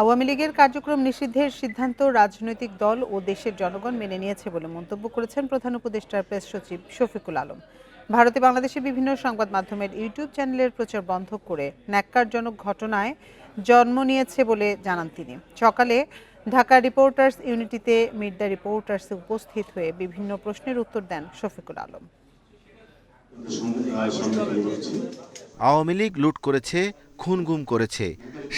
আওয়ামী লীগের কার্যক্রম নিষিদ্ধের সিদ্ধান্ত রাজনৈতিক দল ও দেশের জনগণ মেনে নিয়েছে বলে মন্তব্য করেছেন প্রধান উপদেষ্টার প্রেস সচিব শফিকুল আলম। ভারতে বাংলাদেশের বিভিন্ন সংবাদ মাধ্যমের ইউটিউব চ্যানেলের প্রচার বন্ধ করে ন্যাক্কারজনক ঘটনায় জন্ম নিয়েছে বলে জানান তিনি। সকালে ঢাকা রিপোর্টার্স ইউনিটিতে মিট দ্য রিপোর্টার্সে উপস্থিত হয়ে বিভিন্ন প্রশ্নের উত্তর দেন শফিকুল আলম। আওয়ামী লীগ লুট করেছে খুন গুম করেছে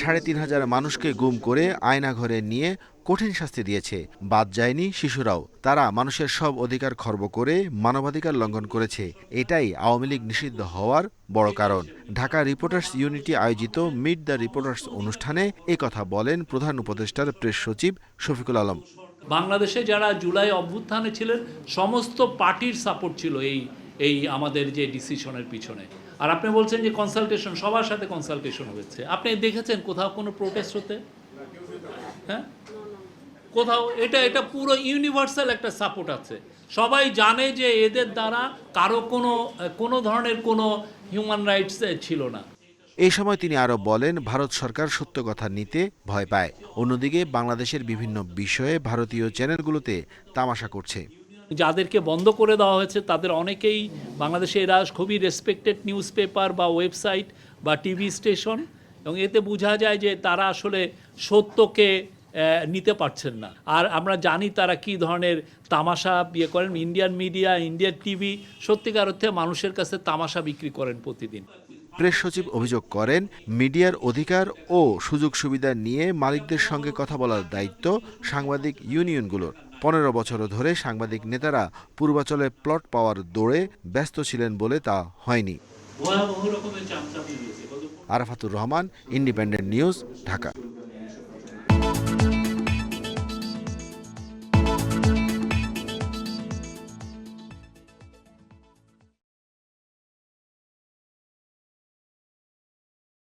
সাড়ে তিন হাজার মানুষকে গুম করে আয়না ঘরে নিয়ে কঠিন শাস্তি দিয়েছে। বাদ যায়নি শিশুরাও। তারা মানুষের সব অধিকার খর্ব করে মানবাধিকার লঙ্ঘন করেছে। এটাই আওয়ামী লীগ নিষিদ্ধ হওয়ার বড় কারণ। ঢাকা রিপোর্টার্স ইউনিটি আয়োজিত মিট দ্য রিপোর্টার্স অনুষ্ঠানে এ কথা বলেন প্রধান উপদেষ্টার প্রেস সচিব শফিকুল আলম। বাংলাদেশে যারা জুলাই অভ্যুত্থানে ছিলেন, সমস্ত পার্টির সাপোর্ট ছিল এই এই আমাদের যে ডিসিশনের পিছনে। আর আপনি বলছেন যে কনসালটেশন সবার সাথে কনসালটেশন হয়েছে আপনি দেখেছেন কোথাও কোনো প্রোটেস্ট হতে? হ্যাঁ? কোথাও, এটা এটা পুরো ইউনিভার্সাল একটা সাপোর্ট আছে। সবাই জানে যে এদের দ্বারা কারও কোনো কোনো ধরনের কোনো হিউম্যান রাইটস ছিল না। এই সময় তিনি আরও বলেন, ভারত সরকার সত্য কথা নিতে ভয় পায়। অন্যদিকে বাংলাদেশের বিভিন্ন বিষয়ে ভারতীয় চ্যানেলগুলোতে তামাশা করছে। যাদেরকে বন্ধ করে দেওয়া হয়েছে, তাদের অনেকেই বাংলাদেশে এরা খুবই রেসপেক্টেড নিউজ পেপার বা ওয়েবসাইট বা টিভি স্টেশন এবং এতে বোঝা যায় যে তারা আসলে সত্যকে নিতে পারছেন না। আর আমরা জানি তারা কি ধরনের তামাশা বিয়ে করেন ইন্ডিয়ান মিডিয়া ইন্ডিয়ান টিভি সত্যিকার অর্থে মানুষের কাছে তামাশা বিক্রি করেন প্রতিদিন। প্রেস সচিব অভিযোগ করেন, মিডিয়ার অধিকার ও সুযোগ সুবিধা নিয়ে মালিকদের সঙ্গে কথা বলার দায়িত্ব সাংবাদিক ইউনিয়নগুলোর। পনেরো বছর ধরে সাংবাদিক নেতারা পূর্বাচলে প্লট পাওয়ার দৌড়ে ব্যস্ত ছিলেন বলে তা হয়নি। Arafatur Rahman independent news Dhaka.